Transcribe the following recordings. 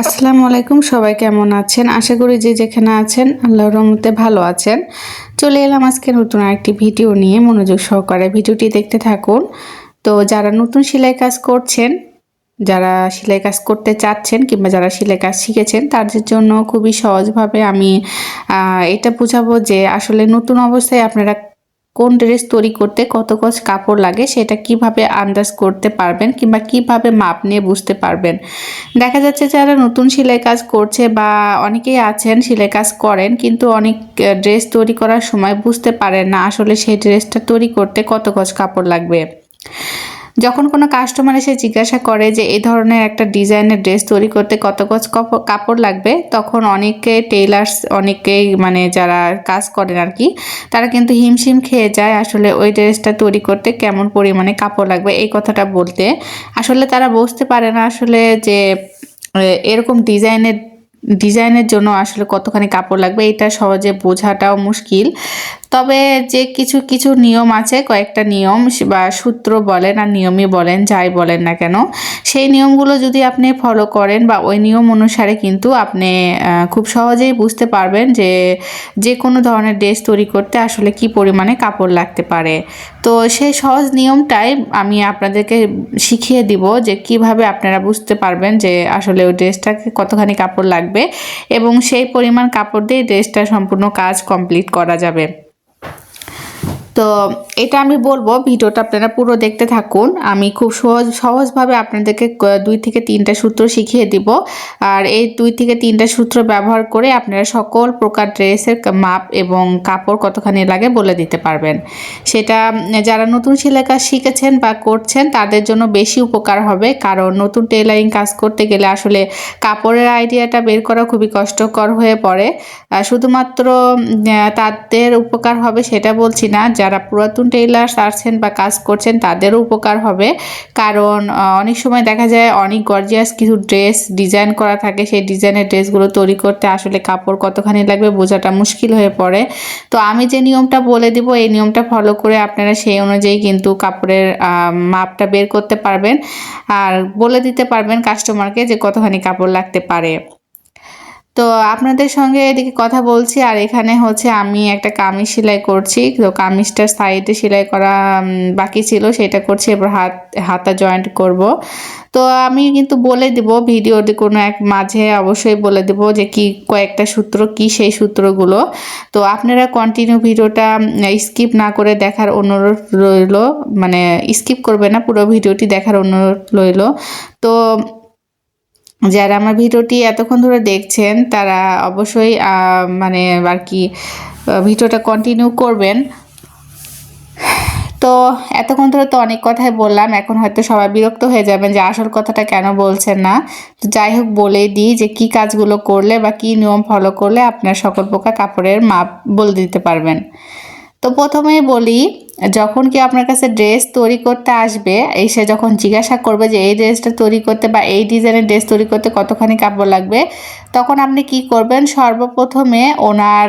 আসসালামু আলাইকুম, সবাই কেমন আছেন? আশা করি যে যেখানে আছেন, আল্লাহর রহমতে ভালো আছেন। চলে এলাম আজকে নতুন আরেকটি ভিডিও নিয়ে মনোযোগ সহকারে। ভিডিওটি দেখতে থাকুন। তো যারা নতুন সেলাই কাজ করছেন, যারা সেলাই কাজ করতে চাচ্ছেন কিংবা যারা সেলাই কাজ শিখেছেন, তাদের জন্য খুবই সহজভাবে আমি এটা বোঝাবো যে আসলে নতুন অবস্থায় আপনারা কোন ড্রেস তৈরি করতে কত গজ কাপড় লাগে সেটা কীভাবে আন্দাজ করতে পারবেন কিংবা কীভাবে মাপ নিয়ে বুঝতে পারবেন? দেখা যাচ্ছে যারা নতুন সেলাই কাজ করছে বা অনেকেই আছেন, সেলাই কাজ করেন, কিন্তু অনেক ড্রেস তৈরি করার সময় বুঝতে পারেন না আসলে সেই ড্রেসটা তৈরি করতে কত গজ কাপড় লাগবে। যখন কোনো কাস্টমার এসে জিজ্ঞাসা করে যে এই ধরনের একটা ডিজাইনের ড্রেস তৈরি করতে কত গজ কাপড় কাপড় লাগবে, তখন অনেকে টেইলার্স অনেকেই মানে যারা কাজ করেন আর কি তারা কিন্তু হিমশিম খেয়ে যায় আসলে ওই ড্রেসটা তৈরি করতে কেমন পরিমাণে কাপড় লাগবে, এই কথাটা বলতে। আসলে তারা বুঝতে পারে না আসলে যে এরকম ডিজাইনের ডিজাইনের জন্য আসলে কতখানি কাপড় লাগবে, এটা সহজে বোঝাটাও মুশকিল। তবে যে কিছু কিছু নিয়ম আছে, কয়েকটা নিয়ম বা সূত্র বলেন আর নিয়মই বলেন, যাই বলেন না কেন, সেই নিয়মগুলো যদি আপনি ফলো করেন বা ওই নিয়ম অনুসারে কিন্তু আপনি খুব সহজেই বুঝতে পারবেন যে যে কোনো ধরনের ড্রেস তৈরি করতে আসলে কি পরিমাণে কাপড় লাগতে পারে। তো সেই সহজ নিয়মটাই আমি আপনাদেরকে শিখিয়ে দিব যে কীভাবে আপনারা বুঝতে পারবেন যে আসলে ওই ড্রেসটাকে কতখানি কাপড় লাগবে এবং সেই পরিমাণ কাপড় দিয়ে ড্রেসটা সম্পূর্ণ কাজ কমপ্লিট করা যাবে। তো এটা আমি বলব, ভিডিওটা আপনারা পুরো দেখতে থাকুন। আমি খুব সহজ, সহজভাবে আপনাদেরকে দুই থেকে তিনটা সূত্র শিখিয়ে দিব। আর এই দুই থেকে তিনটা সূত্র ব্যবহার করে আপনারা সকল প্রকার ড্রেসের মাপ এবং কাপড় কতখানি লাগে বলে দিতে পারবেন। সেটা, যারা নতুন সেলাই কাজ শিখেছেন বা করছেন, তাদের জন্য বেশি উপকার হবে। কারণ নতুন টেলারিং কাজ করতে গেলে আসলে কাপড়ের আইডিয়াটা বের করা খুবই কষ্টকর হয়ে পড়ে। শুধুমাত্র তাদের উপকার হবে সেটা বলছি না। যারা পুরাতন টেইলার্স আসছেন বা কাজ করছেন, তাদেরও উপকার হবে। কারণ অনেক সময় দেখা যায় অনেক গর্জিয়াস কিছু ড্রেস ডিজাইন করা থাকে, সেই ডিজাইনের ড্রেসগুলো তৈরি করতে আসলে কাপড় কতখানি লাগবে বোঝাটা মুশকিল হয়ে পড়ে। তো আমি যে নিয়মটা বলে দিব, এই নিয়মটা ফলো করে আপনারা সেই অনুযায়ী কিন্তু কাপড়ের মাপটা বের করতে পারবেন। আর বলে দিতে পারবেন কাস্টমারকে যে কতখানি কাপড় লাগতে পারে। তো আপনাদের সঙ্গে এদিকে কথা বলছি, আর এখানে হচ্ছে আমি একটা কামিজ সেলাই করছি। তো কামিজটার সাইডে সেলাই করা বাকি ছিল, সেটা করছি, এবার হাত, হাতা জয়েন্ট করব। তো আমি কিন্তু বলে দিব ভিডিওতে কোনো এক মাঝে অবশ্যই বলে দেব যে কি, কয়েকটা সূত্র, কি সেই সূত্রগুলো। তো আপনারা কন্টিনিউ ভিডিওটা স্কিপ না করে দেখার অনুরোধ রইল। মানে স্কিপ করবে না, পুরো ভিডিওটি দেখার অনুরোধ রইল। তো যারা আমার ভিডিওটি এতক্ষণ ধরে দেখছেন, তারা অবশ্যই মানে আর কি ভিডিওটা কন্টিনিউ করবেন। তো এতক্ষণ ধরে তো অনেক কথাই বললাম, এখন হয়তো সবাই বিরক্ত হয়ে যাবেন যে আসল কথাটা কেন বলছেন না। তো যাই হোক বলেই দিই যে কি কাজগুলো করলে বা কি নিয়ম ফলো করলে আপনার সকল প্রকার কাপড়ের মাপ বলে দিতে পারবেন। তো প্রথমেই বলি, যখন কি আপনার কাছে ড্রেস তৈরি করতে আসবে এসে যখন জিজ্ঞাসা করবে যে এই ড্রেসটা তৈরি করতে বা এই ডিজাইনের ড্রেস তৈরি করতে কতখানি কাপড় লাগবে, তখন আপনি কি করবেন? সর্বপ্রথমে ওনার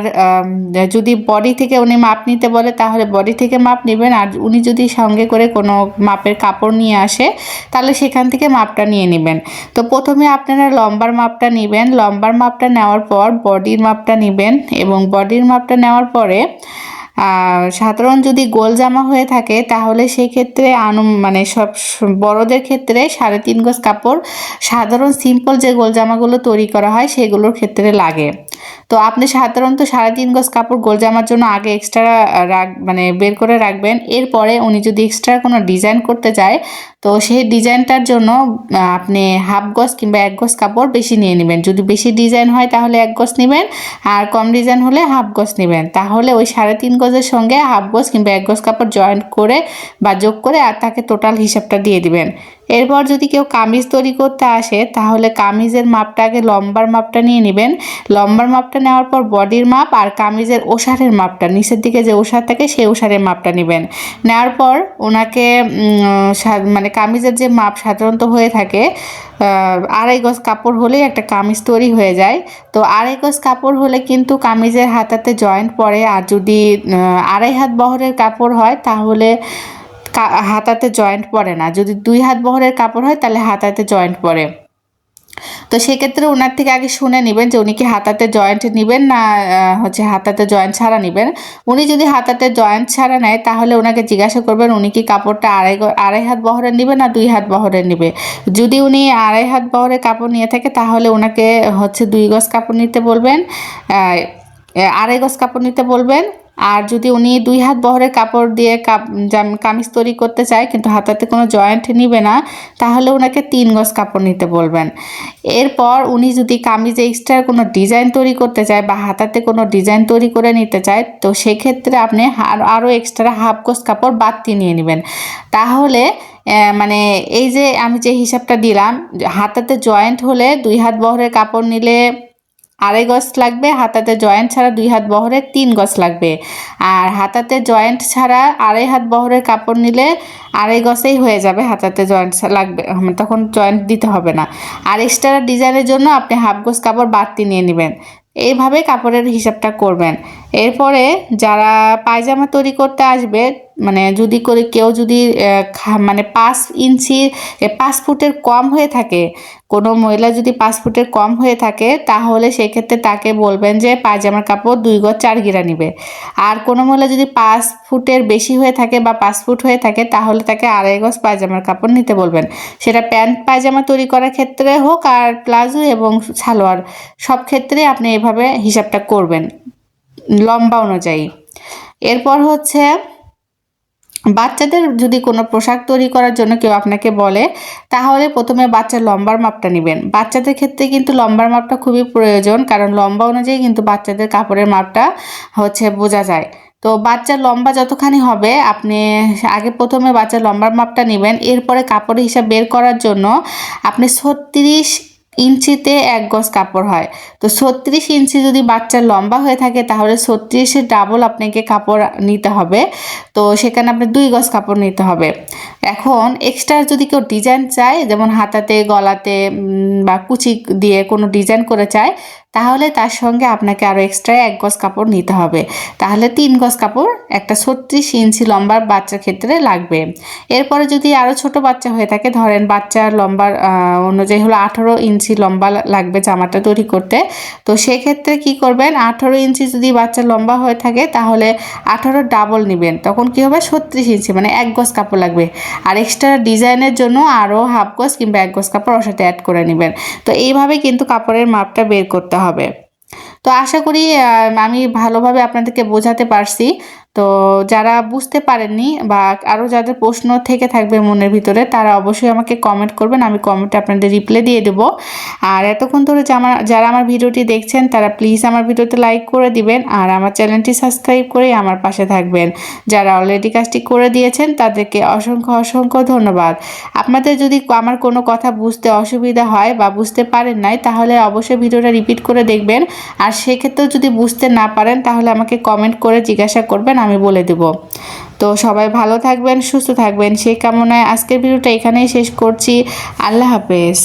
যদি বডি থেকে উনি মাপ নিতে বলে, তাহলে বডি থেকে মাপ নেবেন। আর উনি যদি সঙ্গে করে কোনো মাপের কাপড় নিয়ে আসে, তাহলে সেখান থেকে মাপটা নিয়ে নেবেন। তো প্রথমে আপনারা লম্বার মাপটা নেবেন। লম্বার মাপটা নেওয়ার পর বডির মাপটা নেবেন এবং বডির মাপটা নেওয়ার পরে সাধারণ যদি গোল জামা হয়ে থাকে, তাহলে সেক্ষেত্রে আনু মানে সব বড়দের ক্ষেত্রে সাড়ে তিন গজ কাপড়, সাধারণ সিম্পল যে গোল জামাগুলো তৈরি করা হয়, সেগুলোর ক্ষেত্রে লাগে। তো আপনি সাধারণত সাড়ে তিন গজ কাপড় গোল জামার জন্য আগে এক্সট্রা রাখ মানে বের করে রাখবেন। এরপরে উনি যদি এক্সট্রা কোনো ডিজাইন করতে চায়, তো সেই ডিজাইনটার জন্য আপনি হাফ গজ কিংবা এক গজ কাপড় বেশি নিয়ে নেবেন। যদি বেশি ডিজাইন হয় তাহলে এক গজ নেবেন, আর কম ডিজাইন হলে হাফ গজ নেবেন। তাহলে ওই সাড়ে তিন গজের সঙ্গে হাফ গজ কিংবা এক গজ কাপড় জয়েন্ট করে বা যোগ করে, আর তাকে টোটাল হিসাবটা দিয়ে দিবেন। এরপর যদি কেউ কামিজ তৈরি করতে আসে, তাহলে কামিজের মাপটা আগে লম্বার মাপটা নিয়ে নেবেন। লম্বার মাপটা নেওয়ার পর বডির মাপ আর কামিজের ওষারের মাপটা, নিচের দিকে যে ওষার থাকে সেই ওষারের মাপটা নেবেন। নেওয়ার পর ওনাকে মানে কামিজের যে মাপ সাধারণত হয়ে থাকে আড়াই গজ কাপড় হলেই একটা কামিজ তৈরি হয়ে যায়। তো আড়াই গজ কাপড় হলে কিন্তু কামিজের হাতাতে জয়েন্ট পড়ে। আর যদি আড়াই হাত বহরের কাপড় হয়, তাহলে হাতাতে জয়েন্ট পড়ে না। যদি দুই হাত বহরের কাপড় হয়, তাহলে হাতাতে জয়েন্ট পড়ে তো সেক্ষেত্রে ওনার থেকে আগে শুনে নেবেন যে উনি কি হাতাতে জয়েন্ট নেবেন না হচ্ছে হাতাতে জয়েন্ট ছাড়া নেবেন। উনি যদি হাতাতে জয়েন্ট ছাড়া নেয়, তাহলে ওনাকে জিজ্ঞাসা করবেন উনি কি কাপড়টা আড়াই আড়াই হাত বহরের নেবে না দুই হাত বহরের নেবে। যদি উনি আড়াই হাত বহরের কাপড় নিয়ে থাকে, তাহলে ওনাকে হচ্ছে দুই গজ কাপড় নিতে বলবেন আড়াই গজ কাপড় নিতে বলবেন। আর যদি উনি দুই হাত বহরের কাপড় দিয়ে কামিজ তৈরি করতে চায়, কিন্তু হাতাতে কোনো জয়েন্ট নিবে না, তাহলে ওনাকে তিন গজ কাপড় নিতে বলবেন। এরপর উনি যদি কামিজে এক্সট্রা কোনো ডিজাইন তৈরি করতে চায় বা হাতাতে কোনো ডিজাইন তৈরি করে নিতে চায়, তো সেক্ষেত্রে আপনি আর- আরও এক্সট্রা হাফ গজ কাপড় বাড়তি নিয়ে নেবেন। তাহলে মানে এই যে আমি যে হিসাবটা দিলাম হাতাতে জয়েন্ট হলে দুই হাত বহরের কাপড় নিলে আড়াই গজ লাগবে, হাতাতে জয়েন্ট ছাড়া দুই হাত বহরে তিন গজ লাগবে। আর হাতাতে জয়েন্ট ছাড়া আড়াই হাত বহরের কাপড় নিলে আড়াই গজেই হয়ে যাবে হাতাতে জয়েন্ট লাগবে। তখন জয়েন্ট দিতে হবে না। আর এক্সট্রা ডিজাইনের জন্য আপনি হাফ গজ কাপড় বাড়তি নিয়ে নেবেন। এইভাবে কাপড়ের হিসাবটা করবেন। এরপরে যারা পায়জামা তৈরি করতে আসবে মানে যদি করে কেউ যদি মানে পাঁচ ইঞ্চি পাঁচ ফুটের কম হয়ে থাকে, কোনো মহিলা যদি পাঁচ ফুটের কম হয়ে থাকে, তাহলে সেক্ষেত্রে তাকে বলবেন যে পায়জামার কাপড় দুই গজ চার গিরা নিবে। আর কোনো মহিলা যদি পাঁচ ফুটের বেশি হয়ে থাকে বা পাঁচ ফুট হয়ে থাকে, তাহলে তাকে আড়াই গজ পায়জামার কাপড় নিতে বলবেন। সেটা প্যান্ট, পায়জামা তৈরি করার ক্ষেত্রে হোক আর প্লাজো এবং সালোয়ার, সব ক্ষেত্রে আপনি এভাবে হিসাবটা করবেন। লম্বা অনুযায়ী। এরপর হচ্ছে, বাচ্চাদের যদি কোনো পোশাক তৈরি করার জন্য কেউ আপনাকে বলে, তাহলে প্রথমে বাচ্চার লম্বার মাপটা নেবেন। বাচ্চাদের ক্ষেত্রে কিন্তু লম্বার মাপটা খুবই প্রয়োজন, কারণ লম্বা অনুযায়ী কিন্তু বাচ্চাদের কাপড়ের মাপটা হচ্ছে বোঝা যায়। তো বাচ্চার লম্বা যতখানি হবে, আপনি আগে প্রথমে বাচ্চার লম্বার মাপটা নেবেন। এরপরে কাপড়ের হিসাব বের করার জন্য আপনি ছত্রিশ ইঞ্চিতে এক গজ কাপড় হয়। তো ছত্রিশ ইঞ্চি যদি বাচ্চা লম্বা হয়ে থাকে, তাহলে ছত্রিশের ডাবল আপনাকে কাপড় নিতে হবে। তো সেখানে আপনার দুই গজ কাপড় নিতে হবে। এখন এক্সট্রা যদি কেউ ডিজাইন চায়, যেমন হাতাতে, গলাতে বা কুচি দিয়ে কোনো ডিজাইন করে চায়, তাহলে তার সঙ্গে আপনাকে আরও এক্সট্রা এক গজ কাপড় নিতে হবে। তাহলে তিন গজ কাপড় একটা ছত্রিশ ইঞ্চি লম্বার বাচ্চার ক্ষেত্রে লাগবে। এরপরে যদি আরও ছোট বাচ্চা হয়ে থাকে, ধরেন বাচ্চার লম্বার অনুযায়ী হলো আঠারো ইঞ্চি লম্বা লাগবে জামাটা তৈরি করতে, তো সেক্ষেত্রে কি করবেন, আঠারো ইঞ্চি যদি বাচ্চা লম্বা হয়ে থাকে, তাহলে আঠারো ডাবল নেবেন। তখন কি হবে, ছত্রিশ ইঞ্চি মানে এক গজ কাপড় লাগবে। আর এক্সট্রা ডিজাইনের জন্য আরও হাফ গজ কিংবা এক গজ কাপড় ওর সাথে অ্যাড করে নেবেন। তো এইভাবে কিন্তু কাপড়ের মাপটা বের করতে হবে। তো আশা করি আমি ভালোভাবে আপনাদেরকে বোঝাতে পারছি। তো যারা বুঝতে পারেননি বা আরও যাদের প্রশ্ন থেকে থাকবে মনের ভিতরে, তারা অবশ্যই আমাকে কমেন্ট করবেন, আমি কমেন্টে আপনাদের রিপ্লাই দিয়ে দেবো। আর এতক্ষণ ধরে আমার যারা আমার ভিডিওটি দেখছেন, তারা প্লিজ আমার ভিডিওতে লাইক করে দিবেন, আর আমার চ্যানেলটি সাবস্ক্রাইব করে আমার পাশে থাকবেন। যারা অলরেডি কাজটি করে দিয়েছেন, তাদেরকে অসংখ্য অসংখ্য ধন্যবাদ। আপনাদের যদি আমার কোনো কথা বুঝতে অসুবিধা হয় বা বুঝতে পারেন নাই, তাহলে অবশ্যই ভিডিওটা রিপিট করে দেখবেন। আর সেক্ষেত্রেও যদি বুঝতে না পারেন, তাহলে আমাকে কমেন্ট করে জিজ্ঞাসা করবেন আমি বলে দেব। তো সবাই ভালো থাকবেন, সুস্থ থাকবেন। সেই কামনায় আজকের ভিডিওটা এখানেই শেষ করছি। আল্লাহ হাফেজ।